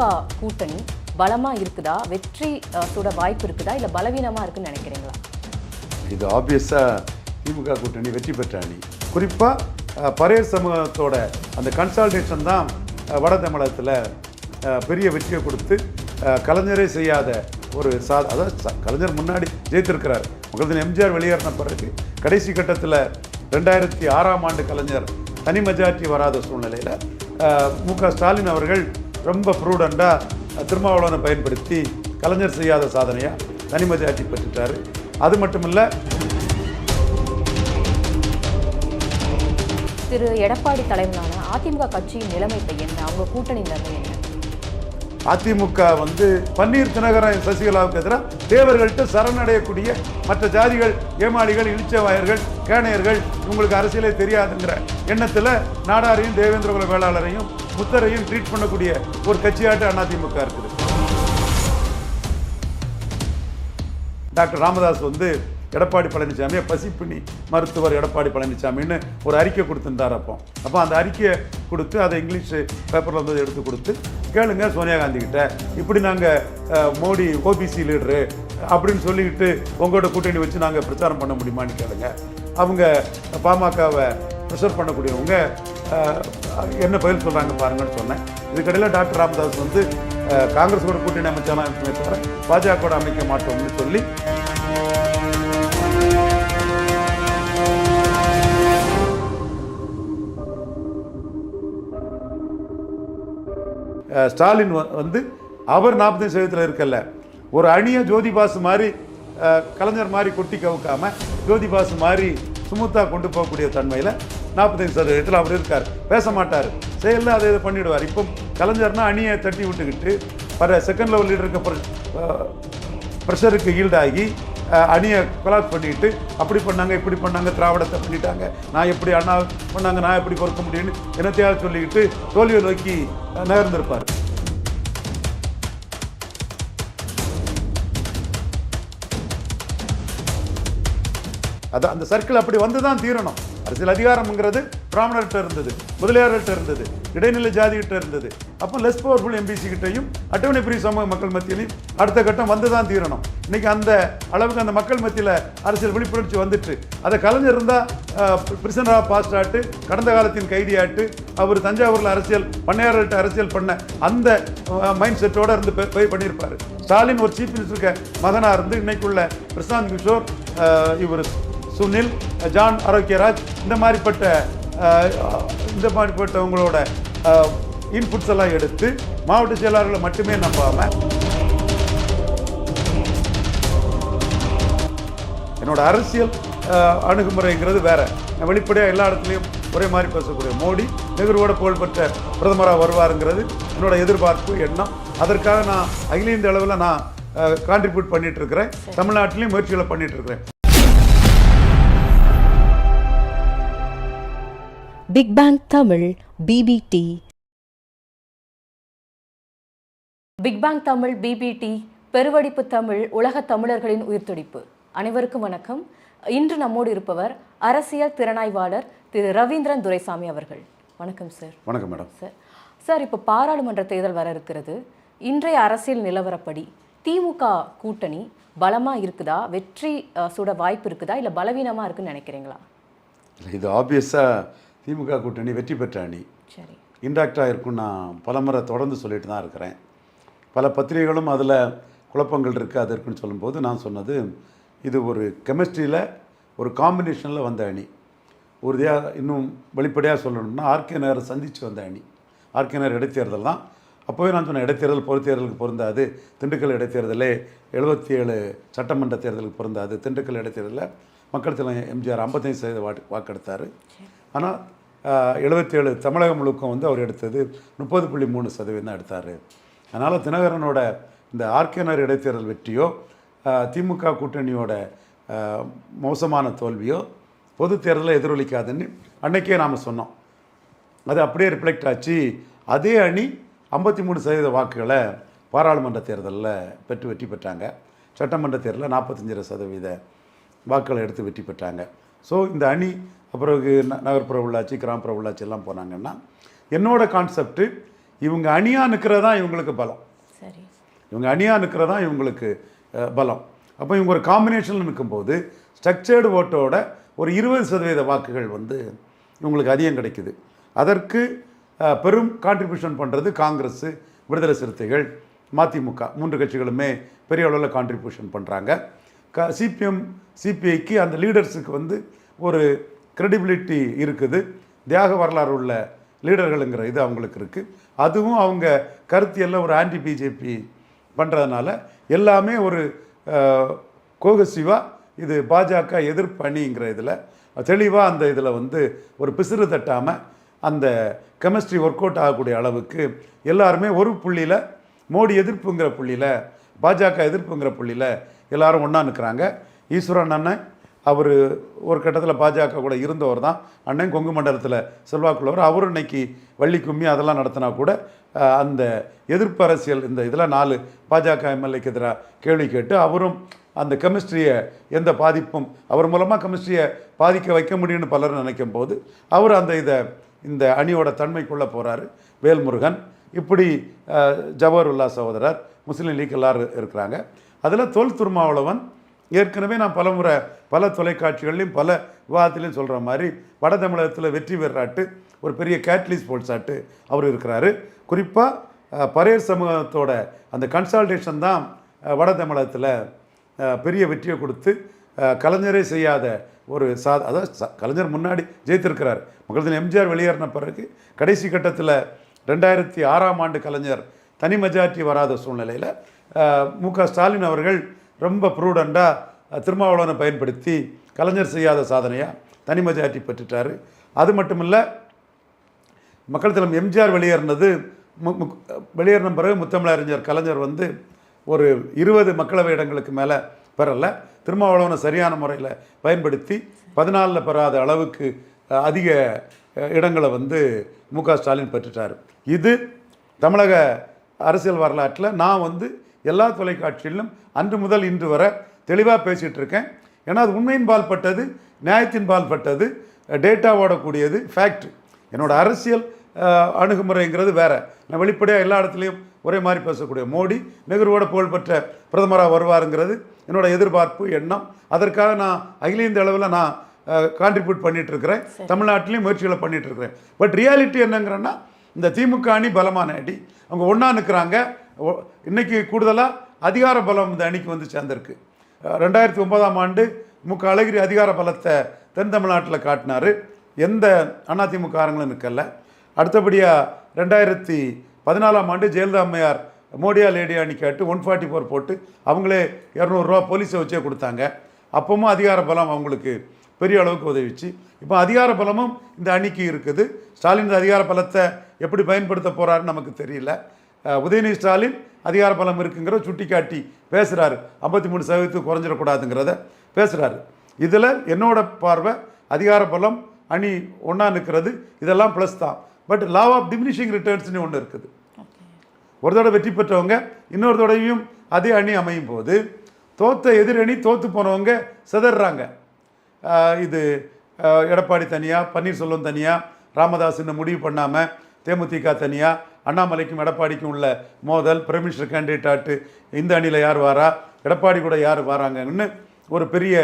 திமுக கூட்டணி பலமா இருக்குதா? வெற்றி அஹ், சுட வாய்ப்பு இருக்குதா? இல்ல பலவீனமா இருக்குன்னு நினைக்கிறீங்களா? இது ஆப்வியஸாக திமுக கூட்டணி வெற்றி பெற்ற அணி. குறிப்பாக பரையர் சமூகத்தோட அந்த கன்சால்டேஷன் தான் வட தமிழகத்தில் பெரிய வெற்றியை கொடுத்து கலைஞரே செய்யாத ஒரு சா அதாவது கலைஞர் முன்னாடி ஜெயித்திருக்கிறார். மக்கள் எம்ஜிஆர் வெளியேறின பிறகு கடைசி கட்டத்தில் ரெண்டாயிரத்தி ஆறாம் ஆண்டு கலைஞர் தனி மெஜாரிட்டி வராத சூழ்நிலையில் மு க ஸ்டாலின் அவர்கள் ரொம்ப ப்ரூடண்டாக திருமாவளவனை பயன்படுத்தி கலைஞர் செய்யாத சாதனையாக தனி மெஜாரிட்டி பெற்றுட்டாரு. அது மட்டும் இல்லை திரு எடப்பாடி தலைவரான அதிமுக கட்சியின் நிலைமை இப்ப என்ன? அவங்க கூட்டணி நிலைமை என்ன? அதிமுக வந்து பன்னீர் தினகரன் சசிகலாவுக்கு எதிராக தேவர்கள்ட்ட சரணடையக்கூடிய மற்ற ஜாதிகள் ஏமாளிகள் இழிச்சவாயர்கள் கேணையர்கள் உங்களுக்கு அரசியலே தெரியாதுங்கிற எண்ணத்தில் நாடாரையும் தேவேந்திரகுல வேளாளரையும் முத்தரையும் ட்ரீட் பண்ணக்கூடிய ஒரு கட்சியாட்டு அதிமுக இருக்குது. டாக்டர் ராமதாஸ் வந்து எடப்பாடி பழனிசாமியை பசிப்பிணி மருத்துவர் எடப்பாடி பழனிசாமின்னு ஒரு அறிக்கை கொடுத்துருந்தார் அப்போ. அப்போ அந்த அறிக்கையை கொடுத்து அதை இங்கிலீஷ் பேப்பரில் வந்து எடுத்து கொடுத்து கேளுங்க சோனியா காந்தி கிட்ட இப்படி நாங்கள் மோடி ஓபிசி லீடரு அப்படின்னு சொல்லிக்கிட்டு உங்களோட கூட்டணி வச்சு நாங்கள் பிரச்சாரம் பண்ண முடியுமான்னு கேளுங்க. அவங்க பாமகவை ப்ரெஷர் பண்ணக்கூடியவங்க என்ன பதில் சொல்கிறாங்க பாருங்கன்னு சொன்னேன். இதுக்கடையில் டாக்டர் ராமதாஸ் வந்து காங்கிரஸோட கூட்டணி அமைச்சாலும் இருக்குமே தவிர பாஜகவோட அமைக்க மாட்டோம்னு சொல்லி. ஸ்டாலின் வ- வந்து அவர் நாற்பத்தஞ்சு சதவீதத்தில் இருக்கல ஒரு அணியை ஜோதிபாஸ் மாதிரி கலைஞர் மாதிரி கொட்டி கவுக்காம ஜோதிபாஸ் மாதிரி சுமுத்தா கொண்டு போகக்கூடிய தன்மையில் நாற்பத்தஞ்சு சதவீதத்தில் அவர் இருக்கார். பேச மாட்டார். செயலில் அதை இதை பண்ணிவிடுவார் இப்போ கலைஞர்னா அணியை தட்டி விட்டுக்கிட்டு வர செகண்ட் லெவல் லீடருக்கு ப்ரெஷருக்கு ஈல்டாகி அணியை கொலாப் பண்ணிட்டு அப்படி பண்ணாங்க இப்படி பண்ணாங்க திராவிடத்தை பண்ணிட்டாங்க. நான் எப்படி அண்ணா பண்ணாங்க நான் எப்படி பொறுக்க முடியும்னு என்னத்தையாவது சொல்லிக்கிட்டு தோல்வியை நோக்கி நகர்ந்திருப்பார். அது அந்த சர்க்கிள் அப்படி வந்து தான் தீரணும். அரசியல் அதிகாரம்ங்கிறது பிராமணர்கிட்ட இருந்தது முதலியார்கிட்ட இருந்தது இடைநிலை ஜாதிகிட்ட இருந்தது. அப்போ லெஸ் பவர்ஃபுல் எம்பிசி கிட்டையும் அட்டவணை சமூக மக்கள் மத்தியிலையும் அடுத்த கட்டம் வந்து தான் தீரணும். இன்னைக்கு அந்த அளவுக்கு அந்த மக்கள் மத்தியில் அரசியல் விழிப்புணர்ச்சி வந்துட்டு அதை கலைஞர் இருந்தால் பிரிசனராக பாஸ்ட் ஆட்டு கடந்த காலத்தின் கைதியாட்டு அவர் தஞ்சாவூரில் அரசியல் பண்ணையாளர்கிட்ட அரசியல் பண்ண அந்த மைண்ட் செட்டோடு இருந்து போய் போய் ஸ்டாலின் ஒரு சீஃப் மினிஸ்டருக்கு மகனாக இருந்து இன்னைக்குள்ள பிரசாந்த் கிஷோர் இவர். சுனில் ஜான் ஆரோக்கியராஜ் இந்த மாதிரிப்பட்ட இந்த மாதிரிப்பட்டவங்களோட இன்புட்ஸ் எல்லாம் எடுத்து மாவட்ட செயலாளர்களை மட்டுமே நம்பாம என்னோட அரசியல் அணுகுமுறைங்கிறது வேற. வெளிப்படையாக எல்லா இடத்துலையும் ஒரே மாதிரி பேசக்கூடிய மோடி நெஹ்ருவோட புகழ்பெற்ற பிரதமராக வருவாருங்கிறது என்னோட எதிர்பார்ப்பு எண்ணம். அதற்காக நான் அகில இந்திய அளவில் நான் கான்ட்ரிபியூட் பண்ணிட்டு இருக்கிறேன். தமிழ்நாட்டிலையும் முயற்சிகளை பண்ணிட்டு இருக்கிறேன். Big bang Tamil BBT big bang Tamil BBT பெருவடிப்பு Tamil உலக தமிழர்களின் உயிர்த்துடிப்பு. அனைவருக்கும் வணக்கம். இன்று நம்மோடு இருப்பவர் அரசியல் திறனாய்வாளர் திரு ரவீந்திரன் துரைசாமி அவர்கள். வணக்கம் சார் வணக்கம் மேடம் சார் சார் இப்போ பாராளுமன்ற தேர்தல் வர இருக்கிறது. இன்றைய அரசியல் நிலவரப்படி திமுக கூட்டணி பலமா இருக்குதா? வெற்றி சுட வாய்ப்பு இருக்குதா? இல்லை பலவீனமா இருக்குன்னு நினைக்கிறீங்களா? இல்லை, இது ஆப்வியஸாக திமுக கூட்டணி வெற்றி பெற்ற அணி. சரி. இன்டாக்டாக இருக்கும் நான் பலமுறை தொடர்ந்து சொல்லிட்டு தான் இருக்கிறேன். பல பத்திரிகைகளும் அதில் குழப்பங்கள் இருக்குது அது இருக்குன்னு சொல்லும்போது நான் சொன்னது இது ஒரு கெமிஸ்ட்ரியில் ஒரு காம்பினேஷனில் வந்த அணி. உறுதியாக இன்னும் வெளிப்படையாக சொல்லணும்னா ஆர்கே நகரை சந்தித்து வந்த அணி. ஆர்கே நகர் இடைத்தேர்தல் தான். அப்போவே நான் சொன்னேன் இடைத்தேர்தல் பொது தேர்தலுக்கு பொருந்தாது திண்டுக்கல் இடைத்தேர்தலே எழுபத்தி ஏழு சட்டமன்ற தேர்தலுக்கு பொருந்தாது திண்டுக்கல் இடைத்தேர்தலில் மக்கள் தலைவர் எம்ஜிஆர் ஐம்பத்தைந்து சதவீத வாக்கு வாக்கெடுத்தார். ஆனால் எழுபத்தேழு தமிழகம் முழுக்கம் வந்து அவர் எடுத்தது முப்பது புள்ளி மூணு சதவீதம் தான் எடுத்தார். அதனால் தினகரனோட இந்த ஆர்கேனர் இடைத்தேர்தல் வெற்றியோ திமுக கூட்டணியோட மோசமான தோல்வியோ பொது தேர்தலில் எதிரொலிக்காதுன்னு அன்னைக்கே நாம் சொன்னோம். அது அப்படியே ரிஃப்ளெக்ட் ஆச்சு. அதே அணி ஐம்பத்தி மூணு சதவீத வாக்குகளை பாராளுமன்ற தேர்தலில் பெற்று வெற்றி பெற்றாங்க. சட்டமன்ற தேர்தலில் நாற்பத்தஞ்சு சதவீத வாக்குகளை எடுத்து வெற்றி பெற்றாங்க. ஸோ இந்த அணி அப்புறம் ந- நகர்ப்புற உள்ளாட்சி கிராமப்புற உள்ளாட்சி எல்லாம் போனாங்கன்னா என்னோட கான்செப்ட்டு இவங்க அணியாக நிற்கிறது தான் இவங்களுக்கு பலம். சரி. இவங்க அணியாக நிற்கிறது தான் இவங்களுக்கு பலம். அப்போ இவங்க ஒரு காம்பினேஷனில் நிற்கும்போது ஸ்ட்ரக்சர்டு ஓட்டோட ஒரு இருபது சதவீத வாக்குகள் வந்து இவங்களுக்கு அதிகம் கிடைக்குது. அதற்கு பெரும் கான்ட்ரிபியூஷன் பண்ணுறது காங்கிரஸ் விடுதலை சிறுத்தைகள் மதிமுக மூன்று கட்சிகளுமே பெரிய அளவில் கான்ட்ரிபியூஷன் பண்ணுறாங்க க சிபிஎம் சிபிஐக்கு அந்த லீடர்ஸுக்கு வந்து ஒரு கிரெடிபிலிட்டி இருக்குது. தியாக வரலாறு உள்ள லீடர்களுங்கிற இது அவங்களுக்கு இருக்குது அதுவும் அவங்க கருத்தியல்ல ஒரு ஆன்டி பிஜேபி பண்ணுறதுனால எல்லாமே ஒரு கோகசிவாக இது பாஜக எதிர்ப்பு அணிங்கிற இதில் தெளிவாக அந்த இதில் வந்து ஒரு பிசிறு தட்டாமல் அந்த கெமிஸ்ட்ரி ஒர்க் அவுட் ஆகக்கூடிய அளவுக்கு எல்லாருமே ஒரு புள்ளியில் மோடி எதிர்ப்புங்கிற புள்ளியில் பாஜக எதிர்ப்புங்கிற புள்ளியில் எல்லாரும் ஒன்றா நிற்கிறாங்க ஈஸ்வரன் அண்ணன் அவர் ஒரு கட்டத்தில் பாஜக கூட இருந்தவர் தான். அண்ணன் கொங்கு மண்டலத்தில் செல்வாக்குள்ளவர். அவரும் இன்னைக்கு வள்ளி கும்மி அதெல்லாம் நடத்தினா கூட அந்த எதிர்ப்பு அரசியல் இந்த இதில் நாலு பாஜக எம்எல்ஏக்கு எதிராக கேள்வி கேட்டு அவரும் அந்த கெமிஸ்ட்ரியை எந்த பாதிப்பும் அவர் மூலமாக கெமிஸ்ட்ரியை பாதிக்க வைக்க முடியும்னு பலர் நினைக்கும் போது அவர் அந்த இதை இந்த அணியோட தன்மைக்குள்ளே போகிறாரு வேல்முருகன் இப்படி ஜவஹர் ஜவஹர்லா சகோதரர் முஸ்லீம் லீக் எல்லாரும் இருக்கிறாங்க. அதில் தொல் திருமாவளவன் ஏற்கனவே நான் பலமுறை பல தொலைக்காட்சிகள்லையும் பல விவாதத்துலையும் சொல்கிற மாதிரி வட தமிழகத்தில் வெற்றி பெறாட்டு ஒரு பெரிய கேட்லிஸ் போல்சாட்டு அவர் இருக்கிறாரு. குறிப்பாக பரையர் சமூகத்தோட அந்த கன்சால்டேஷன் தான் வட தமிழகத்தில் பெரிய வெற்றியை கொடுத்து கலைஞரே செய்யாத ஒரு சா அதாவது கலைஞர் முன்னாடி ஜெயித்திருக்கிறார். மக்கள் எம்ஜிஆர் வெளியேறின பிறகு கடைசி கட்டத்தில் ரெண்டாயிரத்தி ஆறாம் ஆண்டு கலைஞர் தனி மெஜாரிட்டி வராத சூழ்நிலையில் மு க ஸ்டாலின் அவர்கள் ரொம்ப ப்ரூடண்டாக திருமாவளவனை பயன்படுத்தி கலைஞர் செய்யாத சாதனையாக தனி மெஜாரிட்டி பெற்றுட்டார். அது மட்டும் இல்லை மக்கள் தலைவர் எம்ஜிஆர் வெளியேறினது மு- வெளியேறின பிறகு முத்தமிழறிஞர் கலைஞர் வந்து ஒரு இருபது மக்களவை இடங்களுக்கு மேலே பெறலை. திருமாவளவனை சரியான முறையில் பயன்படுத்தி பதினாலில் பெறாத அளவுக்கு அதிக இடங்களை வந்து மு க ஸ்டாலின் பெற்றுட்டார். இது தமிழக அரசியல் வரலாற்றில் நான் வந்து எல்லா தொலைக்காட்சிகளிலும் அன்று முதல் இன்று வரை தெளிவாக பேசிகிட்டு இருக்கேன். ஏன்னா அது உண்மையின் பால் பட்டது நியாயத்தின் பால் பட்டது டேட்டாவோட கூடியது ஃபேக்ட் என்னோட அரசியல் அணுகுமுறைங்கிறது வேற. நான் வெளிப்படையாக எல்லா இடத்துலையும் ஒரே மாதிரி பேசக்கூடிய மோடி நெஹ்ருவோட புகழ்பெற்ற பிரதமராக வருவாருங்கிறது என்னோட எதிர்பார்ப்பு எண்ணம். அதற்காக நான் அகில இந்திய அளவில் நான் கான்ட்ரிபியூட் பண்ணிட்டு இருக்கிறேன். தமிழ்நாட்டிலையும் முயற்சிகளை பண்ணிட்டு இருக்கிறேன். பட் ரியாலிட்டி என்னங்கிறன்னா இந்த திமுக அணி பலமான அணி. அவங்க ஒன்றா நிற்கிறாங்க இன்றைக்கி இன்னைக்கு கூடுதலாக அதிகார பலம் இந்த அணிக்கு வந்து சேர்ந்திருக்கு. ரெண்டாயிரத்தி ஒன்பதாம் ஆண்டு மு க அழகிரி அதிகார பலத்தை தென் தமிழ்நாட்டில் காட்டினார். எந்த அதிமுககாரங்களும் நிற்கல அடுத்தபடியாக ரெண்டாயிரத்தி பதினாலாம் ஆண்டு ஜெயலலிதா அம்மையார் மோடியா லேடியா கேட்டு ஒன் ஃபார்ட்டி ஃபோர் போட்டு அவங்களே இரநூறுவா போலீஸை வச்சே கொடுத்தாங்க. அப்பவும் அதிகார பலம் அவங்களுக்கு பெரிய அளவுக்கு உதவிச்சு. இப்போ அதிகார பலமும் இந்த அணிக்கு இருக்குது. ஸ்டாலின் அதிகார பலத்தை எப்படி பயன்படுத்த போகிறாருன்னு நமக்கு தெரியல. உதயநிதி ஸ்டாலின் அதிகார பலம் இருக்குங்கிற சுட்டிக்காட்டி பேசுகிறாரு ஐம்பத்தி மூணு சதவீதத்துக்கு குறைஞ்சிடக்கூடாதுங்கிறத பேசுகிறாரு இதில் என்னோட பார்வை அதிகார பலம் அணி ஒன்றா நிற்கிறது இதெல்லாம் ப்ளஸ் தான். பட் லா ஆஃப் டிமினிஷிங் ரிட்டர்ன்ஸ்னு ஒன்று இருக்குது. ஒரு தடவை வெற்றி பெற்றவங்க இன்னொரு தடவையும் அதே அணி அமையும் போது தோத்த எதிரணி தோத்து போனவங்க சிதறாங்க. இது எடப்பாடி தனியாக பன்னீர்செல்வம் தனியாக ராமதாஸ் இன்னும் முடிவு பண்ணாமல் தேமுதிக தனியாக அண்ணாமலைக்கும் எடப்பாடிக்கும் உள்ள மோதல் பிரைம் மினிஸ்டர் கேண்டிடேட் ஆட்டு இந்த அணியில் யார் வாரா? எடப்பாடி கூட யார் வராங்கன்னு ஒரு பெரிய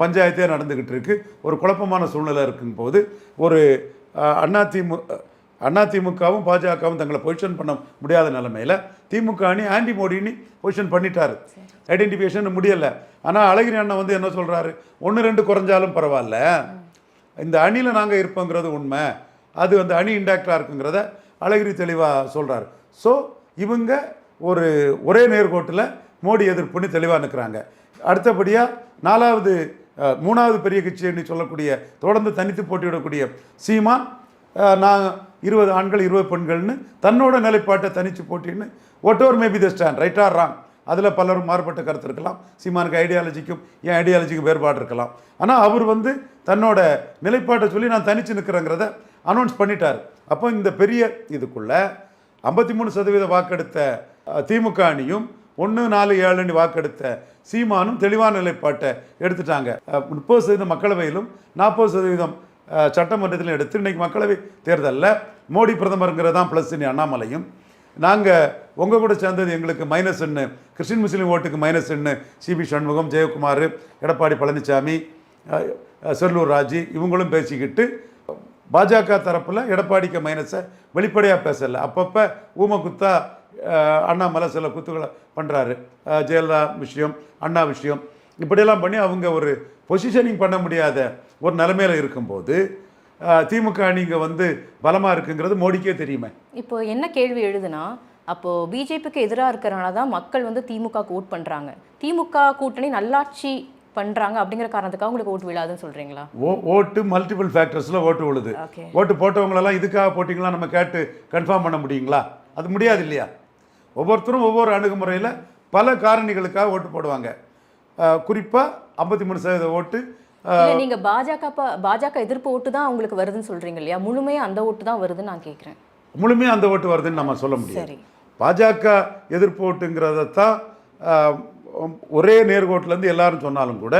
பஞ்சாயத்தே நடந்துக்கிட்டு இருக்குது ஒரு குழப்பமான சூழ்நிலை இருக்கும் போது ஒரு அதிமு அதிமுகவும் பாஜகவும் தங்களை பொசிஷன் பண்ண முடியாத நிலமையில் திமுக அணி ஆண்டி மோடின்னு பொசிஷன் பண்ணிட்டாரு. ஐடென்டிஃபிகேஷன் முடியலை. ஆனால் அழகிரி அண்ணன் வந்து என்ன சொல்கிறாரு ஒன்று ரெண்டு குறைஞ்சாலும் பரவாயில்ல. இந்த அணியில் நாங்கள் இருப்போங்கிறது உண்மை. அது அந்த அணி இண்டாக்டாக இருக்குங்கிறத அழகிரி தெளிவாக சொல்கிறாரு ஸோ இவங்க ஒரு ஒரே நேர்கோட்டில் மோடி எதிர்ப்புன்னு தெளிவாக நிற்கிறாங்க அடுத்தபடியாக நாலாவது மூணாவது பெரிய கட்சின்னு சொல்லக்கூடிய தொடர்ந்து தனித்து போட்டியிடக்கூடிய சீமான் நான் இருபது ஆண்கள் இருபது பெண்கள்னு தன்னோட நிலைப்பாட்டை தனித்து போட்டின்னு ஒட்டோர் maybe the stand right or wrong அதில் பலரும் மாறுபட்ட கருத்து இருக்கலாம். சீமானுக்கு ஐடியாலஜிக்கும் என் ஐடியாலஜிக்கும் வேறுபாடு இருக்கலாம். ஆனால் அவர் வந்து தன்னோட நிலைப்பாட்டை சொல்லி நான் தனித்து நிற்கிறேங்கிறத அனௌன்ஸ் பண்ணிட்டார். அப்போ இந்த பெரிய இதுக்குள்ள ஐம்பத்தி மூணு சதவீத வாக்கெடுத்த திமுக அணியும் ஒன்று நாலு ஏழுன்னு வாக்கெடுத்த சீமானும் தெளிவான நிலைப்பாட்டை எடுத்துட்டாங்க. முப்பது சதவீதம் மக்களவையிலும் நாற்பது சதவீதம் சட்டமன்றத்திலும் எடுத்து இன்னைக்கு மக்களவை தேர்தலில் மோடி பிரதமருங்கிறது தான் ப்ளஸ் இனி அண்ணாமலையும். நாங்கள் உங்கள் கூட சேர்ந்தது எங்களுக்கு மைனஸ் ஒன்று கிறிஸ்டின் முஸ்லீம் ஓட்டுக்கு மைனஸ் ஒன்று சிபி சண்முகம் ஜெயக்குமார் எடப்பாடி பழனிசாமி செல்லூர் ராஜி இவங்களும் பேசிக்கிட்டு பாஜக தரப்பில் எடப்பாடிக்கு மைனஸை வெளிப்படையாக பேசலை. அப்பப்போ ஊமகுத்தா அண்ணாமலை சில குத்துக்களை பண்ணுறாரு ஜெயலலிதா விஷயம் அண்ணா விஷயம். இப்படியெல்லாம் பண்ணி அவங்க ஒரு பொசிஷனிங் பண்ண முடியாத ஒரு நிலைமையில் இருக்கும்போது திமுக அணிங்க வந்து பலமாக இருக்குங்கிறது மோடிக்கே தெரியுமே. இப்போ என்ன கேள்வி எழுதுனா அப்போது பிஜேபிக்கு எதிராக இருக்கிறனால தான் மக்கள் வந்து திமுக ஓட் பண்ணுறாங்க திமுக கூட்டணி நல்லாட்சி பண்றாங்க அப்படிங்கிற காரணத்துக்காக உங்களுக்கு ஓட்டு விழாதுன்னு சொல்றீங்களா? ஓ ஓட்டு மல்டிபிள் ஃபேக்டர்ஸில் ஓட்டு விழுது. ஓட்டு போட்டவங்களெல்லாம் இதுக்காக போட்டிங்களா நம்ம கேட்டு கன்ஃபார்ம் பண்ண முடியுங்களா? அது முடியாது இல்லையா? ஒவ்வொருத்தரும் ஒவ்வொரு அணுகுமுறையில் பல காரணிகளுக்காக ஓட்டு போடுவாங்க. குறிப்பாக ஐம்பத்தி மூணு சதவீத ஓட்டு அஹ், இல்ல நீங்க பாஜக பாஜக எதிர்ப்பு ஓட்டு தான் உங்களுக்கு வருதுன்னு சொல்றீங்க இல்லையா? முழுமையா அந்த ஓட்டு தான் வருதுன்னு நான் கேட்குறேன் முழுமையாக அந்த ஓட்டு வருதுன்னு நம்ம சொல்ல முடியாது. பாஜக எதிர்ப்பு ஓட்டுங்கிறதைத்தான் அஹ், ஒரே நேர்கோட்டிலேருந்து எல்லாரும் சொன்னாலும் கூட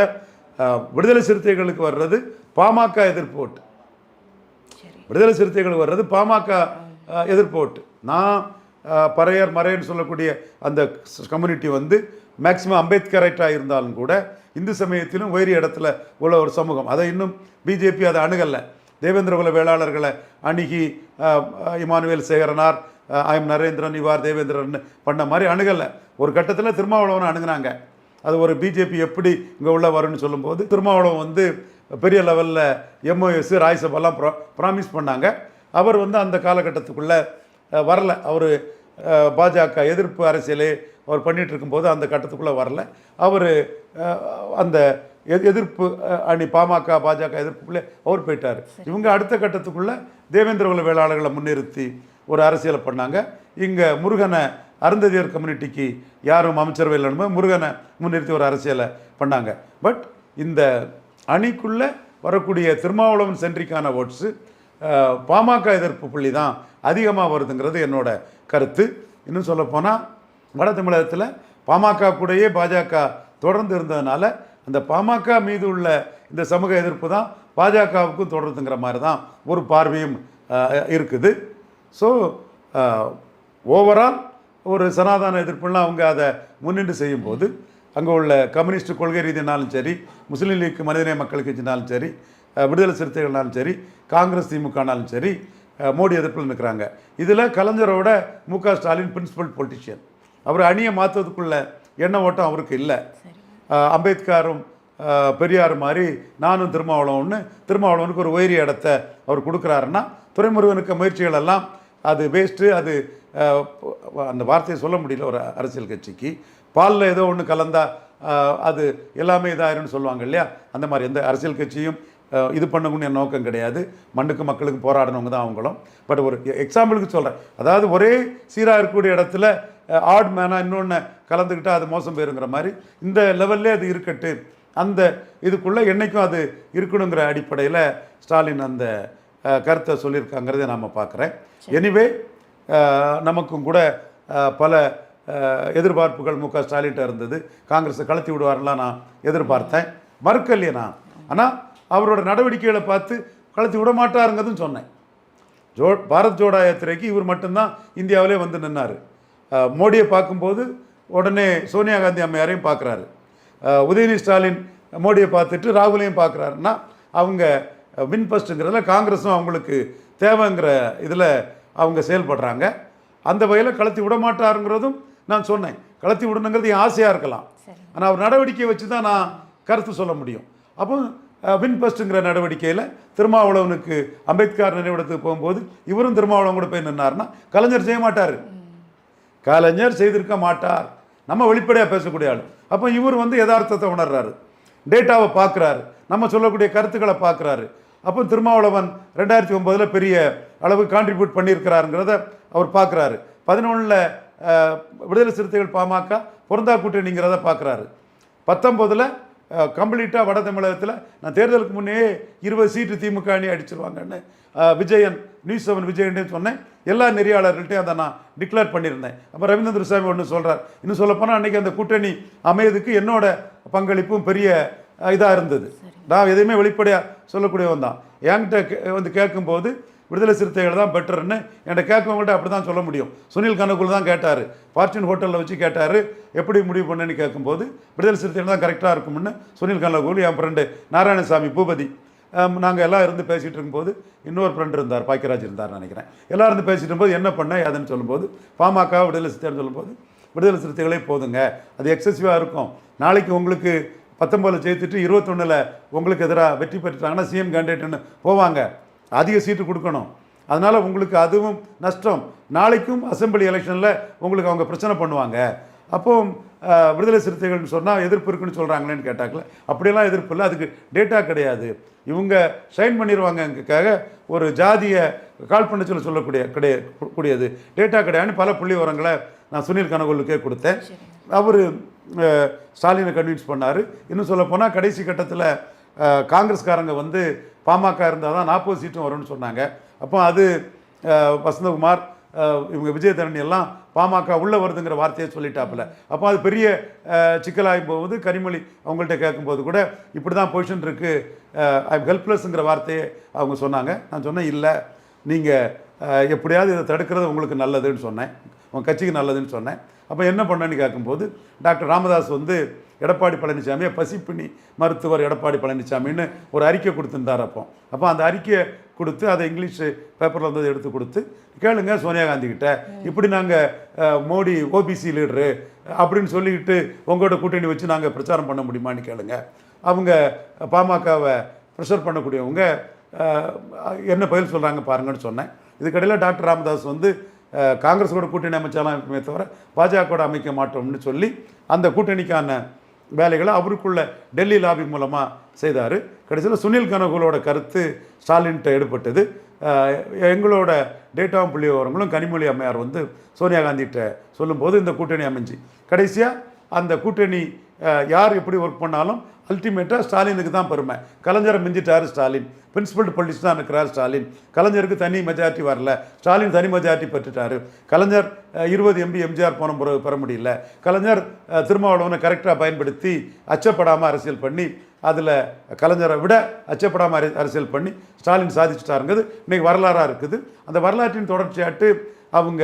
விடுதலை சிறுத்தைகளுக்கு வர்றது பாமக எதிர்ப்பு ஓட்டு விடுதலை சிறுத்தைகள் வர்றது பாமக எதிர்ப்பு ஓட்டு நான் பறையர் மறையர்னு சொல்லக்கூடிய அந்த கம்யூனிட்டி வந்து மேக்சிமம் அம்பேத்கரைட்டாக இருந்தாலும் கூட இந்து சமயத்திலும் உயரிய இடத்துல உள்ள ஒரு சமூகம். அதை இன்னும் பிஜேபி அதை அணுகலை. தேவேந்திரகுல வேளாளர்களை அணுகி இமானுவேல் சேகரனார் ஐம் நரேந்திரன் இவார் தேவேந்திரன் பண்ண மாதிரி அணுகலை. ஒரு கட்டத்தில் திருமாவளவனை அணுகுனாங்க. அது ஒரு பிஜேபி எப்படி இங்கே உள்ள வரும்னு சொல்லும்போது திருமாவளவன் வந்து பெரிய லெவலில் எம்ஓஎஸ் ராஜ்சபாலாம் ப்ரா ப்ராமிஸ் பண்ணாங்க. அவர் வந்து அந்த காலகட்டத்துக்குள்ளே வரல. அவர் பாஜக எதிர்ப்பு அரசியலே அவர் பண்ணிட்டு இருக்கும்போது அந்த கட்டத்துக்குள்ளே வரல. அவர் அந்த எதிர்ப்பு அணி பாமக பாஜக எதிர்ப்புக்குள்ளே அவர் போயிட்டார். இவங்க அடுத்த கட்டத்துக்குள்ளே தேவேந்திரகுல வேளாளர்களை முன்னிறுத்தி ஒரு அரசியலை பண்ணாங்க. இங்கே முருகனை அருந்ததியர் கம்யூனிட்டிக்கு யாரும் அமைச்சரவை இல்லைன்னு முருகனை முன்னிறுத்தி ஒரு அரசியலை பண்ணாங்க. பட் இந்த அணிக்குள்ளே வரக்கூடிய திருமாவளவன் சென்றிக்கான ஓட்ஸு பாமக எதிர்ப்பு புள்ளி தான் அதிகமாக வருதுங்கிறது என்னோட கருத்து. இன்னும் சொல்லப்போனால் வட தமிழகத்தில் பாமக கூடயே பாஜக தொடர்ந்து இருந்ததுனால அந்த பாமக மீது உள்ள இந்த சமூக எதிர்ப்பு தான் பாஜகவுக்கும் தொடருதுங்கிற மாதிரி தான் ஒரு பார்வையும் இருக்குது. ஸோ ஓவரால் ஒரு சனாதன எதிர்ப்புலாம் அவங்க அதை முன்னின்று செய்யும்போது அங்கே உள்ள கம்யூனிஸ்ட் கொள்கை ரீதினாலும் சரி முஸ்லீம் லீக் மனிதநேய மக்கள் கட்சினாலும் சரி விடுதலை சிறுத்தைகள்னாலும் சரி காங்கிரஸ் திமுகனாலும் சரி மோடி எதிர்ப்பில் நிற்கிறாங்க. இதில் கலைஞரோட மு க ஸ்டாலின் பிரின்சிபல் பொலிட்டிஷியன் அவர் அணியை மாற்றுறதுக்குள்ள எண்ண ஓட்டம் அவருக்கு இல்லை. அம்பேத்கரும் பெரியார் மாதிரி நானும் திருமாவளவன்னு திருமாவளவனுக்கு ஒரு உயரிய இடத்த அவர் கொடுக்குறாருன்னா துரைமுருகனுக்கு முயற்சிகள் எல்லாம் அது வேஸ்ட்டு அது அந்த வார்த்தையை சொல்ல முடியல ஒரு அரசியல் கட்சிக்கு. பாலில் ஏதோ ஒன்று கலந்தால் அது எல்லாமே இதாயிரும்னு சொல்லுவாங்க இல்லையா? அந்த மாதிரி எந்த அரசியல் கட்சியும் இது பண்ணணும்னு என் நோக்கம் கிடையாது. மண்ணுக்கு மக்களுக்கு போராடினவங்க தான் அவங்களும். பட் ஒரு எக்ஸாம்பிளுக்கு சொல்கிறேன் அதாவது ஒரே சீராக இருக்கக்கூடிய இடத்துல ஆட் மேனாக இன்னொன்று கலந்துக்கிட்டால் அது மோசம் போயிருங்கிற மாதிரி இந்த லெவல்லே அது இருக்கட்டு. அந்த இதுக்குள்ளே என்றைக்கும் அது இருக்கணுங்கிற அடிப்படையில் ஸ்டாலின் அந்த கருத்தை சொல்லியிருக்காங்கிறதை நாம் பார்க்குறேன். எனிவே நமக்கும் கூட பல எதிர்பார்ப்புகள் மு க ஸ்டாலின்ட்ட இருந்தது. காங்கிரஸை கலத்தி விடுவார்லாம் நான் எதிர்பார்த்தேன். மறுக்கலையே நான். ஆனால் அவரோட நடவடிக்கைகளை பார்த்து கலத்தி விட மாட்டாருங்கிறதும் சொன்னேன். ஜோ பாரத் ஜோடா யாத்திரைக்கு இவர் மட்டும்தான் இந்தியாவிலே வந்து நின்னார். மோடியை பார்க்கும்போது உடனே சோனியா காந்தி அம்மையாரையும் பார்க்குறாரு. உதயநிதி ஸ்டாலின் மோடியை பார்த்துட்டு ராகுலையும் பார்க்குறாருன்னா அவங்க வின் ஃபஸ்ட்டுங்கிறதுல காங்கிரஸும் அவங்களுக்கு தேவைங்கிற இதில் அவங்க செயல்படுறாங்க. அந்த வகையில் கலத்தி விட மாட்டாருங்கிறதும் நான் சொன்னேன். கலத்தி விடணுங்கிறது என் ஆசையாக இருக்கலாம். ஆனால் அவர் நடவடிக்கையை வச்சு தான் நான் கருத்து சொல்ல முடியும். அப்போ வின் ஃபஸ்ட்டுங்கிற நடவடிக்கையில் திருமாவளவனுக்கு அம்பேத்கர் நினைவிடத்துக்கு போகும்போது இவரும் திருமாவளவன் கூட போய் நின்னாருன்னா கலைஞர் செய்ய மாட்டார். கலைஞர் செய்திருக்க மாட்டார். நம்ம வெளிப்படையாக பேசக்கூடிய ஆள். அப்போ இவர் வந்து யதார்த்தத்தை உணர்றாரு. டேட்டாவை பார்க்குறாரு. நம்ம சொல்லக்கூடிய கருத்துக்களை பார்க்குறாரு. அப்போ திருமாவளவன் ரெண்டாயிரத்தி ஒம்போதில் பெரிய அளவு கான்ட்ரிபியூட் பண்ணியிருக்கிறாருங்கிறத அவர் பார்க்குறாரு. பதினொன்றில் விடுதலை சிறுத்தைகள் பாமக பொருந்தா கூட்டணிங்கிறத பார்க்குறாரு. பத்தொம்போதில் கம்ப்ளீட்டாக வட தமிழகத்தில் நான் தேர்தலுக்கு முன்னே இருபது சீட்டு திமுக அணி அடிச்சிருவாங்கன்னு விஜயன் நியூஸ் செவன் விஜயன் சொன்னேன். எல்லா நெறியாளர்கள்ட்டையும் அதை நான் டிக்ளேர் பண்ணியிருந்தேன். அப்போ ரவீந்திர சாமி ஒன்று சொல்கிறார் இன்னும் சொல்லப்போனால் அன்றைக்கி அந்த கூட்டணி அமையதுக்கு என்னோட பங்களிப்பும் பெரிய இதாக இருந்தது. நான் எதையுமே வெளிப்படையாக சொல்லக்கூடியவன் தான். என்கிட்ட கே- வந்து கேட்கும்போது விடுதலை சிறுத்தைகள் தான் பெட்டர்னு என்கிட்ட கேட்கவங்கள்ட்ட அப்படி தான் சொல்ல முடியும். சுனில் கனகுல் தான் கேட்டார். ஃபார்ச்சூன் ஹோட்டலில் வச்சு கேட்டார். எப்படி முடிவு பண்ணேன்னு கேட்கும்போது விடுதலை சிறுத்தைகள் தான் கரெக்டாக இருக்கும்னு சுனில் கனகுல் என் ஃப்ரெண்டு நாராயணசாமி பூபதி நாங்கள் எல்லாம் இருந்து பேசிகிட்டு இருக்கும்போது இன்னொரு ஃப்ரெண்ட் இருந்தார் பாக்கியராஜ் இருந்தார் நினைக்கிறேன். எல்லாம் இருந்து பேசிகிட்டு இருக்கும்போது என்ன பண்ண அதுன்னு சொல்லும்போது பாமக விடுதலை சிறுத்தைன்னு சொல்லும்போது விடுதலை சிறுத்தைகளே போதுங்க. அது எக்ஸசிவாக இருக்கும். நாளைக்கு உங்களுக்கு பத்தொம்பதில் ஜெயித்துட்டு இருபத்தொன்னில் உங்களுக்கு எதிராக வெற்றி பெற்றுட்டாங்கன்னா சிஎம் கேண்டிடேட்னு போவாங்க. அதிக சீட்டு கொடுக்கணும். அதனால் உங்களுக்கு அதுவும் நஷ்டம். நாளைக்கும் அசெம்பிளி எலெக்ஷனில் உங்களுக்கு அவங்க பிரச்சனை பண்ணுவாங்க. அப்போ விடுதலை சிறுத்தைகள்னு சொன்னால் எதிர்ப்பு இருக்குன்னு சொல்கிறாங்களேன்னு கேட்டாக்கல. அப்படியெல்லாம் எதிர்ப்பு இல்லை. அதுக்கு டேட்டா கிடையாது. இவங்க ஷைன் பண்ணிடுவாங்கக்காக ஒரு ஜாதியை கால் பண்ண சொல்ல சொல்லக்கூடிய கிடை கூடியது. டேட்டா கிடையாதுன்னு பல புள்ளி விவரங்களை நான் சுனில் கனகோலுக்கே கொடுத்தேன். அவர் ஸ்டாலினை கன்வின்ஸ் பண்ணார். இன்னும் சொல்லப்போனால் கடைசி கட்டத்தில் காங்கிரஸ்காரங்க வந்து பாமக இருந்தால் தான் நாற்பது சீட்டும் வரும்னு சொன்னாங்க. அப்போ அது வசந்தகுமார் இவங்க விஜயதரணி எல்லாம் பாமக உள்ளே வருதுங்கிற வார்த்தையை சொல்லிட்டாப்புல. அப்போ அது பெரிய சிக்கலாகும் போது கனிமொழி அவங்கள்ட்ட கேட்கும்போது கூட இப்படி தான் பொசிஷன் இருக்குது ஐ ஹெல்ப்லெஸ்ங்கிற வார்த்தையை அவங்க சொன்னாங்க. நான் சொன்னேன் இல்லை நீங்கள் எப்படியாவது இதை தடுக்கிறது உங்களுக்கு நல்லதுன்னு சொன்னேன். உங்கள் கட்சிக்கு நல்லதுன்னு சொன்னேன். அப்போ என்ன பண்ணேன்னு கேட்கும்போது டாக்டர் ராமதாஸ் வந்து எடப்பாடி பழனிசாமியை பசிப்பிணி மருத்துவர் எடப்பாடி பழனிசாமின்னு ஒரு அறிக்கை கொடுத்துருந்தார் அப்போ. அப்போ அந்த அறிக்கையை கொடுத்து அதை இங்கிலீஷ் பேப்பரில் வந்து எடுத்து கொடுத்து கேளுங்க சோனியா காந்தி கிட்ட இப்படி நாங்கள் மோடி ஓபிசி லீடரு அப்படின்னு சொல்லிக்கிட்டு உங்களோட கூட்டணி வச்சு நாங்கள் பிரச்சாரம் பண்ண முடியுமான்னு கேளுங்க. அவங்க பாமகவை ப்ரெஷர் பண்ணக்கூடியவங்க என்ன பதில் சொல்கிறாங்க பாருங்கன்னு சொன்னேன். இதுக்கடையில் டாக்டர் ராமதாஸ் வந்து காங்கிரஸோட காங்கிரஸ் கூட கூட்டணி அமைச்சாலாம் இருக்குமே தவிர பாஜக கூட அமைக்க மாட்டோம்னு சொல்லி அந்த கூட்டணிக்கான வேலைகளை அவருக்குள்ள டெல்லி லாபி மூலமாக செய்தார். கடைசியில் சுனில் கனகுலோட கருத்து ஸ்டாலின்கிட்ட எடுப்பட்டது எங்களோட டேட்டாவும் புள்ளி விவரங்களும் கனிமொழி அம்மையார் வந்து சோனியா காந்திகிட்ட சொல்லும்போது இந்த கூட்டணி அமைஞ்சு. கடைசியாக அந்த கூட்டணி யார் எப்படி ஒர்க் பண்ணாலும் அல்டிமேட்டாக ஸ்டாலினுக்கு தான் பெருமை. கலைஞரை மிஞ்சிட்டார் ஸ்டாலின். பிரின்சிபல் பொலிட்டிக்ஸ் தான் இருக்கிறார் ஸ்டாலின். கலைஞருக்கு தனி மெஜாரிட்டி வரல. ஸ்டாலின் தனி மெஜாரிட்டி பெற்றுட்டாரு. கலைஞர் இருபது எம்பி எம்ஜிஆர் போன பிறகு பெற முடியல. கலைஞர் திருமாவளவனை கரெக்டாக பயன்படுத்தி அச்சப்படாமல் அரசியல் பண்ணி அதில் கலைஞரை விட அச்சப்படாமல் அரசியல் பண்ணி ஸ்டாலின் சாதிச்சிட்டாருங்கிறது இன்றைக்கி வரலாறாக இருக்குது. அந்த வரலாற்றின் தொடர்ச்சியாட்டு அவங்க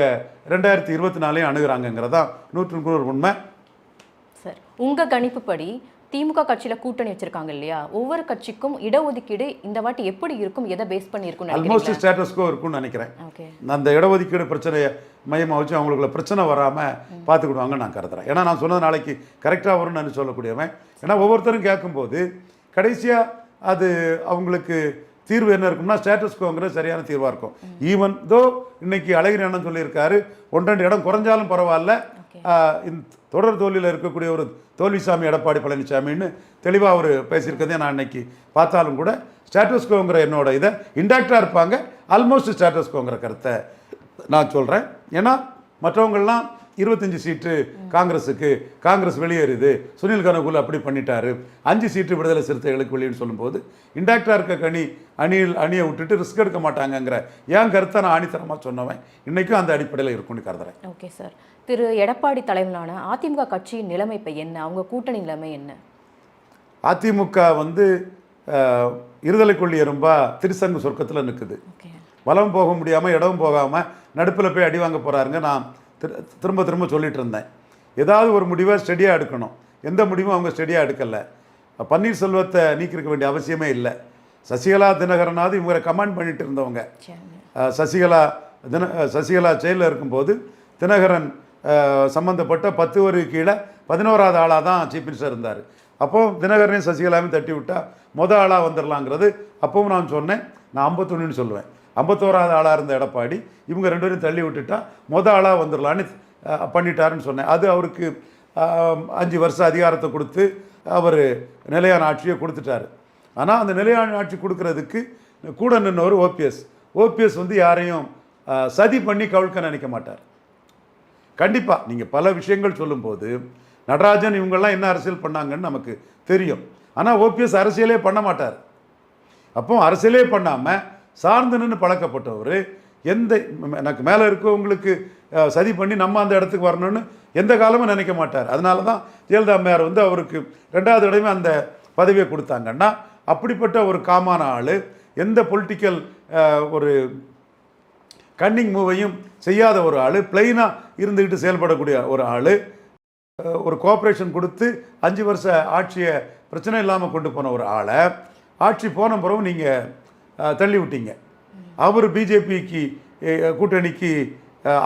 ரெண்டாயிரத்தி இருபத்தி நாலையும் அணுகிறாங்கங்கிறதான் நூற்றுக்கு நூறு உண்மை. சார் உங்க கணிப்புப்படி திமுக கட்சியில கூட்டணி வச்சிருக்காங்க இல்லையா? ஒவ்வொரு கட்சிக்கும் இடஒதுக்கீடு இந்த வாட்டி எப்படி இருக்கும்? எதை பேஸ் பண்ணி இருக்கும்னு ஆல்மோஸ்ட் ஸ்டேட்டஸ்கோ இருக்கும்னு நினைக்கிறேன். அந்த இடஒதுக்கீடு பிரச்சனையை மையமாக வச்சு அவங்களுக்குள்ள பிரச்சனை வராமல் பார்த்துக்கிடுவாங்கன்னு நான் கருதுறேன். ஏன்னா நான் சொன்னது நாளைக்கு கரெக்டாக வரும்னு நான் சொல்லக்கூடியவன். ஏன்னா ஒவ்வொருத்தரும் கேட்கும்போது கடைசியாக அது அவங்களுக்கு தீர்வு என்ன இருக்கும்னா ஸ்டேட்டஸ்கோங்கிறது சரியான தீர்வாக இருக்கும். ஈவன் தோ இன்னைக்கு அழகிரி அண்ணன் சொல்லியிருக்காரு ஒன்றரை இடம் குறைஞ்சாலும் பரவாயில்ல. தொடர் தோல்வியில் இருக்கக்கூடிய ஒரு தோல்விசாமி எடப்பாடி பழனிசாமின்னு தெளிவாக அவர் பேசியிருக்கதே நான் அன்னைக்கு பார்த்தாலும் கூட ஸ்டேட்டஸ்கோங்கிற என்னோட இதை இன்டாக்டாக இருப்பாங்க. ஆல்மோஸ்ட் ஸ்டாட்டஸ்கோங்கிற கருத்தை நான் சொல்கிறேன் ஏன்னா மற்றவங்கள்லாம் இருபத்தஞ்சி சீட்டு காங்கிரஸுக்கு காங்கிரஸ் வெளியேறுது. சுனில் கனகுல் அப்படி பண்ணிட்டாரு. அஞ்சு சீட்டு விடுதலை சிறுத்தைகளுக்கு வெளியேன்னு சொல்லும்போது இன்டாக்டாக இருக்க கனி அணியில் அணியை விட்டுட்டு ரிஸ்க் எடுக்க மாட்டாங்கங்கிற என் கருத்தை நான் ஆணித்தரமாக சொன்னவன்? இன்றைக்கும் அந்த அடிப்படையில் இருக்கும்னு கருதுறேன். Okay sir. திரு எடப்பாடி தலைவனான அதிமுக கட்சியின் நிலைமை இப்போ என்ன? அவங்க கூட்டணி நிலைமை என்ன? அதிமுக வந்து அஹ், இருதலை கொள்ளி எறும்பா திருசங்கு சொர்க்கத்தில் நிற்குது வலம் போக முடியாமல் இடமும் போகாமல் நடுப்பில் போய் அடி வாங்க போகிறாருங்க நான் திரும்ப திரும்ப சொல்லிட்டு இருந்தேன் ஏதாவது ஒரு முடிவை ஸ்டெடியாக எடுக்கணும். எந்த முடிவும் அவங்க ஸ்டெடியாக எடுக்கலை. பன்னீர்செல்வத்தை நீக்கிருக்க வேண்டிய அவசியமே இல்லை. சசிகலா தினகரனாவது இவங்களை கமாண்ட் பண்ணிட்டு இருந்தவங்க. சசிகலா தின சசிகலா ஜெயிலில் இருக்கும்போது தினகரன் அஹ், சம்பந்தப்பட்ட பத்து வரு கீழே பதினோராவது ஆளாக தான் சீஃப் மினிஸ்டர் இருந்தார். அப்போ தினகரனையும் சசிகலாவையும் தட்டி விட்டா மொத ஆளாக வந்துடலாங்கிறது அப்பவும் நான் சொன்னேன். நான் ஐம்பத்தொன்னுன்னு சொல்லுவேன். ஐம்பத்தோராவது ஆளாக இருந்த எடப்பாடி இவங்க ரெண்டு பேரும் தள்ளி விட்டுட்டா மொதல் ஆளாக வந்துடலான்னு பண்ணிட்டாருன்னு சொன்னேன். அது அவருக்கு அஞ்சு வருஷம் அதிகாரத்தை கொடுத்து அவர் நிலையான ஆட்சியை கொடுத்துட்டாரு. ஆனால் அந்த நிலையான ஆட்சி கொடுக்கறதுக்கு கூட நின்றவர் ஓபிஎஸ். ஓபிஎஸ் வந்து யாரையும் சதி பண்ணி கவிழ்க்க நினைக்க மாட்டார். கண்டிப்பாக நீங்கள் பல விஷயங்கள் சொல்லும்போது நடராஜன் இவங்கெல்லாம் என்ன அரசியல் பண்ணாங்கன்னு நமக்கு தெரியும். ஆனால் ஓபிஎஸ் அரசியலே பண்ண மாட்டார். அப்போ அரசியலே பண்ணாமல் சார்ந்து நின்று பழக்கப்பட்டவர் எந்த எனக்கு மேலே இருக்கவங்களுக்கு சதி பண்ணி நம்ம அந்த இடத்துக்கு வரணும்னு எந்த காலமும் நினைக்க மாட்டார். அதனால தான் ஜெயலலிதா அம்மையார் வந்து அவருக்கு ரெண்டாவது தடவை அந்த பதவியை கொடுத்தாங்கன்னா அப்படிப்பட்ட ஒரு காமான ஆள் எந்த பொலிட்டிக்கல் ஒரு கன்னிங் மூவையும் செய்யாத ஒரு ஆள் பிளெயினாக இருந்துக்கிட்டு செயல்படக்கூடிய ஒரு ஆள் ஒரு கோஆப்ரேஷன் கொடுத்து அஞ்சு வருஷ ஆட்சியை பிரச்சனை இல்லாமல் கொண்டு போன ஒரு ஆளை ஆட்சி போன பிறகு நீங்கள் தள்ளி விட்டீங்க அவர் பிஜேபிக்கு கூட்டணிக்கு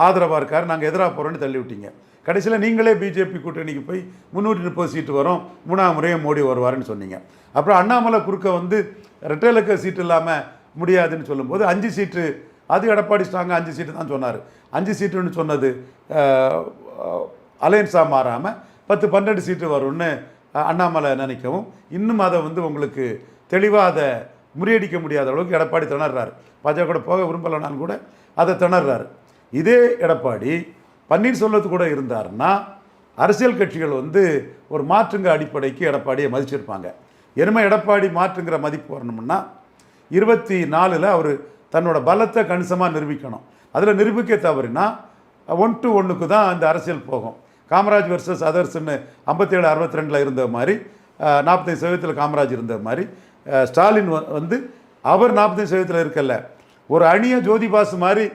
ஆதரவாக இருக்கார். நாங்கள் எதிராக போகிறோன்னு தள்ளி விட்டீங்க கடைசியில் நீங்களே பிஜேபி கூட்டணிக்கு போய் முந்நூற்றி முப்பது சீட்டு வரும். மூணாம் முறையும் மோடி வருவாருன்னு சொன்னீங்க. அப்புறம் அண்ணாமலை குறுக்க வந்து ரெட்டேலுக்கு சீட்டு இல்லாமல் முடியாதுன்னு சொல்லும்போது அஞ்சு சீட்டு அது எடப்பாடி ஸ்ட்ராங்க அஞ்சு சீட்டு தான் சொன்னார். அஞ்சு சீட்டுன்னு சொன்னது அலையன்ஸாக மாறாமல் பத்து பன்னெண்டு சீட்டு வரும்னு அண்ணாமலை நினைக்கவும் இன்னும் அதை வந்து உங்களுக்கு தெளிவாக அதை முறியடிக்க முடியாத அளவுக்கு எடப்பாடி திணறாரு. பாஜக கூட போக விரும்பலைனாலும் கூட அதை திணறாரு. இதே எடப்பாடி பன்னீர்செல்வத்து கூட இருந்தாருன்னா அரசியல் கட்சிகள் வந்து ஒரு மாற்றுங்க அடிப்படைக்கு எடப்பாடியை மதிச்சிருப்பாங்க. இனிமே எடப்பாடி மாற்றுங்கிற மதிப்பு வரணும்னா இருபத்தி நாலில் அவர் தன்னோட பலத்தை கணிசமாக நிரூபிக்கணும். அதில் நிரூபிக்க தவறினா ஒன் டு ஒன்றுக்கு தான் அந்த அரசியல் போகும். காமராஜ் வர்சஸ் அதர்ஸ்ன்னு ஐம்பத்தேழு அறுபத்தி ரெண்டில் இருந்த மாதிரி நாற்பத்தஞ்சு சதவீதத்தில் காமராஜ் இருந்த மாதிரி ஸ்டாலின் வ- வந்து அவர் நாற்பத்தஞ்சு சதவீதத்தில் இருக்கல ஒரு அணியை ஜோதிபாசு மாதிரி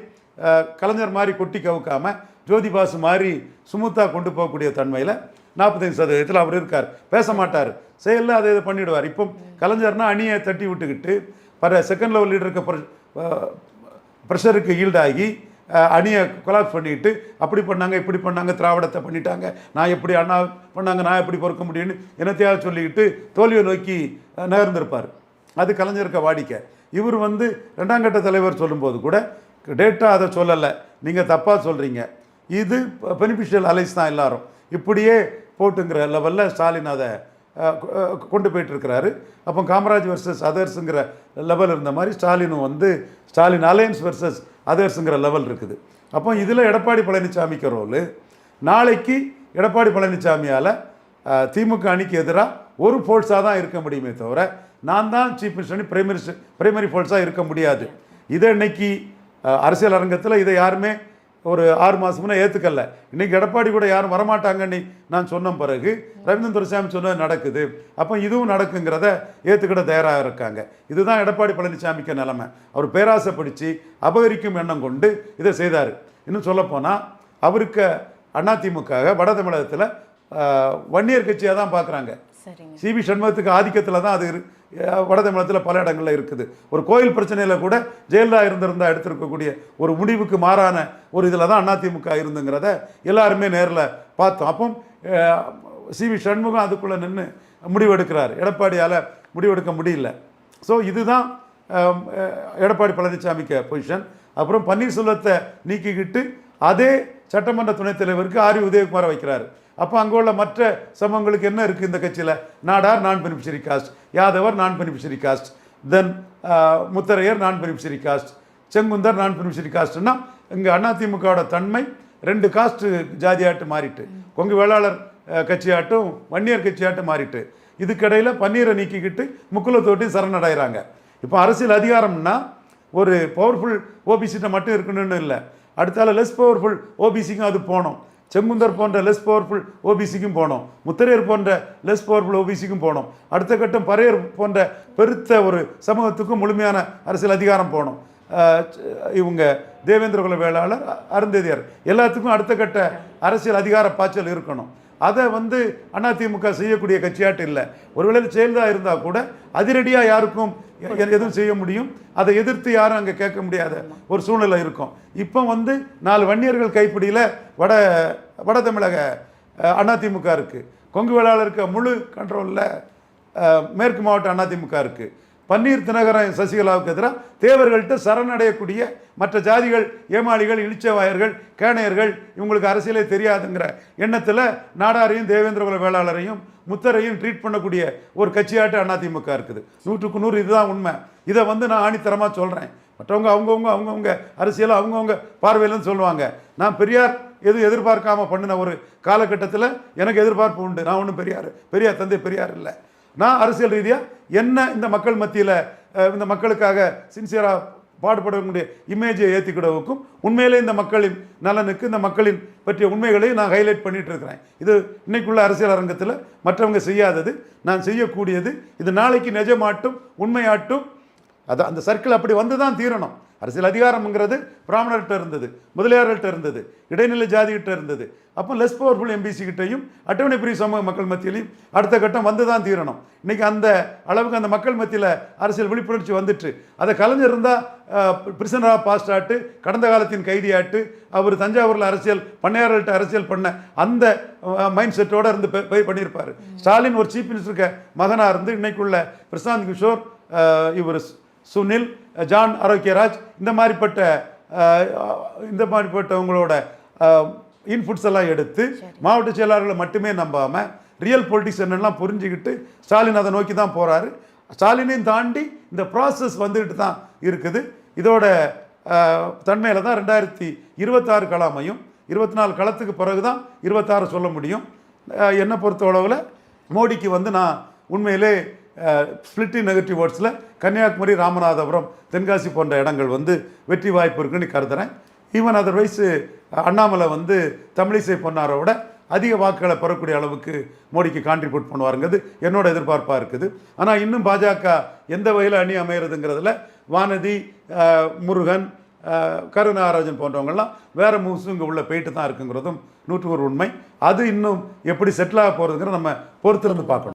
கலைஞர் மாதிரி கொட்டி கவுக்காமல் ஜோதிபாசு மாதிரி சுமுத்தாக கொண்டு போகக்கூடிய தன்மையில் நாற்பத்தஞ்சு சதவீதத்தில் அவர் இருக்கார். பேச மாட்டார். செயலில் அதை இதை பண்ணிவிடுவார் இப்போ கலைஞர்னா அணியை தட்டி விட்டுக்கிட்டு பர செகண்ட் லெவல் லீடருக்கு ப்ரெஷருக்கு ஈல்டாகி அணியை கொலாப்ஸ் பண்ணிட்டு அப்படி பண்ணாங்க இப்படி பண்ணாங்க திராவிடத்தை பண்ணிட்டாங்க. நான் எப்படி அண்ணா பண்ணாங்க நான் எப்படி பொறுக்க முடியும்னு என்னத்தையாவது சொல்லிக்கிட்டு தோல்வியை நோக்கி நகர்ந்திருப்பார். அது கலைஞருக்க வாடிக்கை. இவர் வந்து ரெண்டாம் கட்ட தலைவர் சொல்லும்போது கூட டேட்டா அதை சொல்லலை. நீங்கள் தப்பாக சொல்கிறீங்க இது பெனிஃபிஷியல் அலைஸ் தான் எல்லாரும். இப்படியே போட்டுங்கிற லெவலில் ஸ்டாலின் அதை கொண்டு போயிட்டுருக்கிறாரு. அப்போ காமராஜ் வர்சஸ் அதர்ஸுங்கிற லெவல் இருந்த மாதிரி ஸ்டாலினும் வந்து ஸ்டாலின் அலையன்ஸ் வர்சஸ் அதர்ஸுங்கிற லெவல் இருக்குது. அப்போ இதில் எடப்பாடி பழனிசாமிக்கு ரோலு நாளைக்கு எடப்பாடி பழனிசாமியால் திமுக அணிக்கு எதிராக ஒரு ஃபோர்ஸாக தான் இருக்க முடியுமே தவிர நான் தான் சீஃப் மினிஸ்டர் பிரைமரி பிரைமரி ஃபோர்ஸாக இருக்க முடியாது. இதை இன்னைக்கு அரசியல் அரங்கத்தில் இதை யாருமே ஒரு ஆறு மாதம் முன்னே ஏற்றுக்கல இன்னைக்கு எடப்பாடி கூட யாரும் வரமாட்டாங்கன்னு நான் சொன்ன பிறகு ரவீந்திரன் துரைசாமி சொன்னது நடக்குது. அப்போ இதுவும் நடக்குங்கிறத ஏற்றுக்கிட தயாராக இருக்காங்க. இதுதான் எடப்பாடி பழனிசாமிக்கு நிலைமை. அவர் பேராசை பிடிச்சி அபகரிக்கும் எண்ணம் கொண்டு இதை செய்தார். இன்னும் சொல்லப்போனால் அவருக்கு அதிமுக வட தமிழகத்தில் வன்னியர் கட்சியாக தான் பார்க்குறாங்க சிபி சண்முகத்துக்கு ஆதிக்கத்தில் தான் அது வட தமிழகத்தில் பல இடங்களில் இருக்குது. ஒரு கோயில் பிரச்சனையில் கூட ஜெயலலிதா இருந்திருந்தா எடுத்திருக்கக்கூடிய ஒரு முடிவுக்கு மாறான ஒரு இதில் தான் அதிமுக இருந்துங்கிறத எல்லாருமே நேரில் பார்த்தோம். அப்போ சி வி சண்முகம் அதுக்குள்ளே நின்று முடிவெடுக்கிறார். எடப்பாடியால் முடிவெடுக்க முடியல. ஸோ இதுதான் எடப்பாடி பழனிசாமிக்கு பொசிஷன் அப்புறம் பன்னீர்செல்வத்தை நீக்கிக்கிட்டு அதே சட்டமன்ற துணைத் தலைவருக்கு ஆரி உதயகுமாரை வைக்கிறார். அப்போ அங்கே உள்ள மற்ற சமூகங்களுக்கு என்ன இருக்குது இந்த கட்சியில்? நாடார் நான் பெனிஃபிஷரி காஸ்ட் யாதவர் நான் பெனிஃபிஷரி காஸ்ட் தென் முத்தரையர் நான் பெனிஃபிஷரி காஸ்ட் செங்குந்தர் நான் பெனிஃபிஷரி காஸ்ட்னா இங்கே அதிமுகவோட தன்மை ரெண்டு காஸ்ட் ஜாதியாட்டு மாறிட்டு கொங்கு வேளாளர் கட்சியாட்டும் வன்னியர் கட்சியாட்டும் மாறிட்டு இதுக்கிடையில் பன்னீரை நீக்கிக்கிட்டு முக்குலத்தோட்டி சரணடைகிறாங்க இப்போ அரசியல் அதிகாரம்னா ஒரு பவர்ஃபுல் ஓபிசிட்ட மட்டும் இருக்கணும்னு இல்லை. அடுத்தால லெஸ் பவர்ஃபுல் ஓபிசிக்கும் அது போனோம். செங்குந்தர் போன்ற லெஸ் பவர்ஃபுல் ஓபிசிக்கும் போனோம். முத்தரையர் போன்ற லெஸ் பவர்ஃபுல் ஓபிசிக்கும் போனோம். அடுத்த கட்டம் பறையர் போன்ற பெருத்த ஒரு சமூகத்துக்கும் முழுமையான அரசியல் அதிகாரம் போகணும் இவங்க தேவேந்திர குல வேளாளர் அருந்ததியார் எல்லாத்துக்கும் அடுத்த கட்ட அரசியல் அதிகார பாய்ச்சல் இருக்கணும். அதை வந்து அதிமுக செய்யக்கூடிய கட்சியாட்டு இல்லை. ஒருவேளை செயல்தா இருந்தால் கூட அதிரடியாக யாருக்கும் எதுவும் செய்ய முடியும். அதை எதிர்த்து யாரும் அங்கே கேட்க முடியாத ஒரு சூழ்நிலை இருக்கும். இப்போ வந்து நாலு வன்னியர்கள் கைப்பிடியில் வட வட தமிழக அதிமுக இருக்குது கொங்கு வேளாளருக்கு முழு கண்ட்ரோலில் மேற்கு மாவட்ட அதிமுக இருக்குது பன்னீர் தினகரன் சசிகலாவுக்கு எதிராக தேவர்கள்ட்ட சரணடையக்கூடிய மற்ற ஜாதிகள் ஏமாளிகள் இழிச்சவாயர்கள் கேணையர்கள் இவங்களுக்கு அரசியலே தெரியாதுங்கிற எண்ணத்தில் நாடாரையும் தேவேந்திரகுல வேளாளரையும் முத்தரையும் ட்ரீட் பண்ணக்கூடிய ஒரு கட்சியாட்டு அதிமுக இருக்குது. நூற்றுக்கு நூறு இதுதான் உண்மை. இதை வந்து நான் ஆணித்தரமாக சொல்கிறேன் மற்றவங்க அவங்கவுங்க அவங்கவுங்க அரசியலை அவங்கவுங்க பார்வையிலன்னு சொல்லுவாங்க. நான் பெரியார் எதுவும் எதிர்பார்க்காம பண்ணின ஒரு காலகட்டத்தில் எனக்கு எதிர்பார்ப்பு உண்டு. நான் ஒன்றும் பெரியார் பெரியார் தந்தை பெரியார் இல்லை. நான் அரசியல் ரீதியாக என்ன இந்த மக்கள் மத்தியில் இந்த மக்களுக்காக சின்சியராக பாடுபடக்கூடிய இமேஜை ஏற்றிக்கிடவுக்கும் உண்மையிலே இந்த மக்களின் நலனுக்கு இந்த மக்களின் பற்றிய உண்மைகளை நான் ஹைலைட் பண்ணிட்டு இருக்கிறேன் இது இன்னைக்குள்ள அரசியல் அரங்கத்தில் மற்றவங்க செய்யாதது நான் செய்யக்கூடியது இது நாளைக்கு நிஜமாட்டும் உண்மையாட்டும் அது அந்த சர்க்கிள் அப்படி வந்து தான் தீரணும். அரசியல் அதிகாரம்ங்கிறது பிராமணர்கிட்ட இருந்தது முதலியார்கள்ட்ட இருந்தது இடைநிலை ஜாதிகிட்ட இருந்தது. அப்போ லெஸ் பவர்ஃபுல் எம்பிசி கிட்டையும் அட்டவணை பிரிவு சமூக மக்கள் மத்தியிலையும் அடுத்த கட்டம் வந்து தான் தீரணும். இன்னைக்கு அந்த அளவுக்கு அந்த மக்கள் மத்தியில் அரசியல் விழிப்புணர்ச்சி வந்துட்டு அதை கலைஞர் இருந்தால் பிரிசனரா பாஸ்ட் ஆட்டு கடந்த காலத்தின் கைதியாட்டு அவர் தஞ்சாவூரில் அரசியல் பண்ணையார்கள்ட்ட அரசியல் பண்ண அந்த மைண்ட் செட்டோட இருந்து பே- பே- பண்ணியிருப்பார். ஸ்டாலின் ஒரு சீஃப் மினிஸ்டருக்கு மகனாக இருந்து இன்னைக்குள்ள பிரசாந்த் கிஷோர் இவர் சுனில் ஜான் ஆரோக்கியராஜ் இந்த மாதிரிப்பட்ட இந்த மாதிரிப்பட்டவங்களோட இன்புட்ஸ் எல்லாம் எடுத்து மாவட்ட செயலாளர்களை மட்டுமே நம்பாமல் ரியல் பொலிட்டிக்ஸ் எல்லாம் புரிஞ்சுக்கிட்டு ஸ்டாலின் அதை நோக்கி தான் போகிறாரு ஸ்டாலினையும் தாண்டி இந்த ப்ராசஸ் வந்துக்கிட்டு தான் இருக்குது. இதோட தன்மையில் தான் ரெண்டாயிரத்தி இருபத்தாறு களமையும் இருபத்தி நாலு களத்துக்கு பிறகு தான் இருபத்தாறு சொல்ல முடியும். என்னை பொறுத்தளவில் மோடிக்கு வந்து நான் உண்மையிலே ஸ்பிளிட்டி நெகட்டிவ் வேர்ட்ஸில் கன்னியாகுமரி ராமநாதபுரம் தென்காசி போன்ற இடங்கள் வந்து வெற்றி வாய்ப்பு இருக்குன்னு கருதுகிறேன் ஈவன் அதர்வைஸ் அண்ணாமலை வந்து தமிழிசை பொன்னாரை விட அதிக வாக்குகளை பெறக்கூடிய அளவுக்கு மோடிக்கு கான்ட்ரிபியூட் பண்ணுவாருங்கிறது என்னோட எதிர்பார்ப்பாக இருக்குது. ஆனால் இன்னும் பாஜக எந்த வகையில் அணி அமையிறதுங்கிறதுல வானதி முருகன் அஹ், போன்றவங்கள்லாம் வேறு மூவ்ஸும் இங்கே உள்ள போயிட்டு தான் இருக்குங்கிறதும் நூற்று ஒரு உண்மை. அது இன்னும் எப்படி செட்டில் ஆக போகிறதுங்கிற நம்ம பொறுத்திருந்து பார்க்கணும்.